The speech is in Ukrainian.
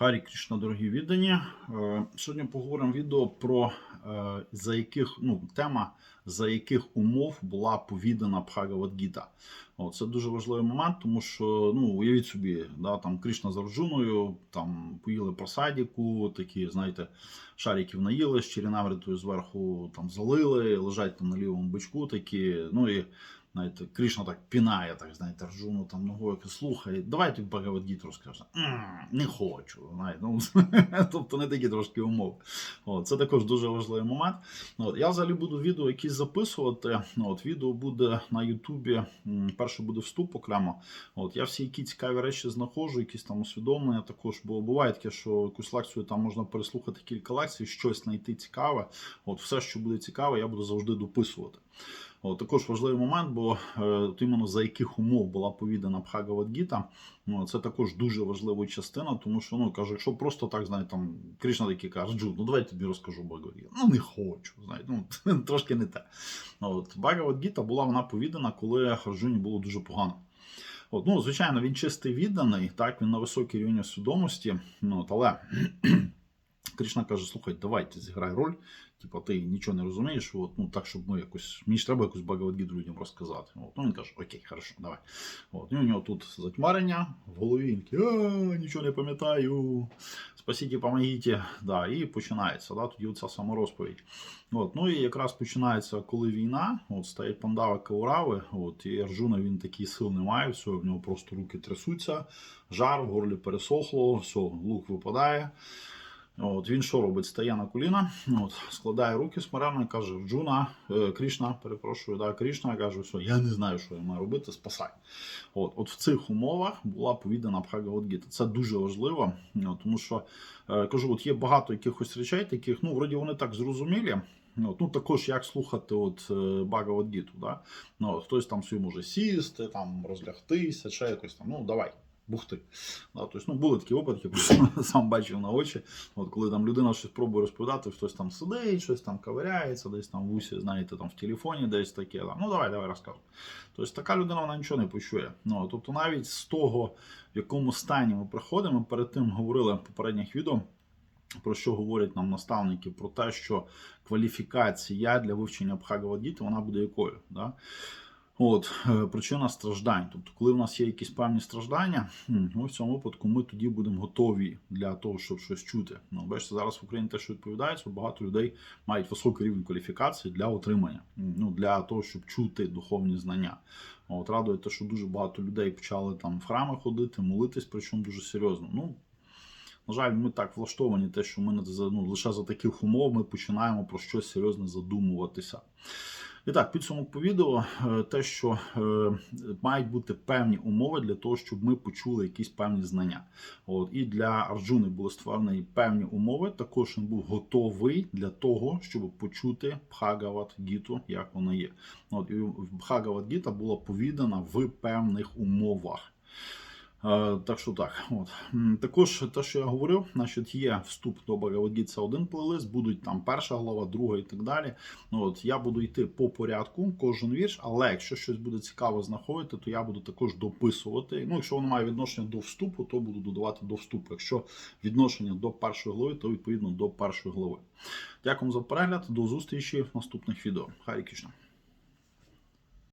Харі Кришна, дорогі віддані. Е, Сьогодні поговоримо відео про е, за яких ну тема за яких умов була повідана Бхагавадгіта. Це дуже важливий момент, тому що ну уявіть собі, да, там Кришна з Арджуною, там поїли просадіку, такі, знаєте, шариків наїли з черенавритою зверху там залили, лежать там на лівому бичку такі. Ну і знаєте, Кришна так пінає, так знаєте, Арджуну там ногою слухай, давай тобі Бхагавадгіту розкажеш. Не хочу. Знаєте, ну, тобто не такі трошки умови. От, це також дуже важливий момент. От, я взагалі буду відео якісь записувати. От, відео буде на Ютубі. Перше буде вступ окремо. От, я всі які цікаві речі знаходжу, якісь там усвідомлення також, бо буває таке, що якусь лекцію там можна переслухати кілька лекцій, щось знайти цікаве. От, все, що буде цікаве, я буду завжди дописувати. От, також важливий момент, бо е, от іменно за яких умов була повідана Бхагавадгіта, ну, це також дуже важлива частина, тому що ну кажу, якщо просто так знаєте, там Кришна такий каже, Джуд, ну давай тобі розкажу Бхагавадгіту. Ну не хочу, знаєте, ну трошки не те. От Бхагавадгіта була вона повідана, коли Арджуні було дуже погано. От, ну, звичайно, він чистий відданий, так, він на високій рівні свідомості, ну, от, але Кришна каже: слухай, давай ти зіграй роль. Типа, ти нічого не розумієш, от, ну так, щоб ми якось. Мені ж треба якусь Багавадгіту людям розказати. От, ну він каже, окей, хорошо, давай. От, і у нього тут затьмарення в голові, він такий, нічого не пам'ятаю. Спасіть, помогіть. Да, і починається. Да, тоді оця саморозповідь. От, ну і якраз починається, коли війна, от стоять пандави Каурави, от, і Арджуна він такий сил не має, все, в нього просто руки трясуться, жар, в горлі пересохло, все, лук випадає. От, Він що робить? Стає на коліна, от, складає руки смиренно каже: Джуна, е, Крішна, перепрошую, да, Крішна каже, що я не знаю, що я маю робити, спасай. От, от в цих умовах була повідана Бхагавадгіта. Це дуже важливо, тому що е, кажу, от є багато якихось речей, таких, ну, вроді вони так зрозумілі. От, ну, також як слухати от, е, Багавадгіту. Да? Ну, хтось там собі може сісти, там, розлягтися, ще якось там, ну давай бухти. Да, тобто, ну, були такі випадки, сам бачив на очі. От коли там людина щось пробує розповідати, хтось там сидить, щось там ковиряється, десь там в усі, знаєте, там в телефоні десь таке. Там, ну давай, давай розказуй. Тобто така людина вона нічого не почує. Ну, тобто навіть з того, в якому стані ми приходимо, ми перед тим говорили в попередніх відео. Про що говорять нам наставники? Про те, що кваліфікація для вивчення Бхагавадгіти, вона буде якою? Да? От, е, причина страждань. Тобто, коли в нас є якісь певні страждання, ну, в цьому випадку ми тоді будемо готові для того, щоб щось чути. Ну, бачите, зараз в Україні те, що відповідається, багато людей мають високий рівень кваліфікації для отримання, ну, для того, щоб чути духовні знання. От, радує те, що дуже багато людей почали там в храми ходити, молитись, причому дуже серйозно. Ну, на жаль, ми так влаштовані, те, що ми ну, лише за таких умов ми починаємо про щось серйозне задумуватися. І так, підсумок по відео, е, те, що е, мають бути певні умови для того, щоб ми почули якісь певні знання. От І для Арджуни були створені певні умови. Також він був готовий для того, щоб почути Бхагават Гіту, як вона є. От І Бхагават Гіта була повідана в певних умовах. Е, Так що так, от також те, що я говорив, значить є вступ до Багавадгіт, це один плейлист, будуть там перша глава, друга і так далі. Ну, от Я буду йти по порядку, кожен вірш, але якщо щось буде цікаво знаходити, то я буду також дописувати. Ну, якщо воно має відношення до вступу, то буду додавати до вступу. Якщо відношення до першої глави, то відповідно до першої глави. Дякую за перегляд, до зустрічі в наступних відео. Харі Кішна.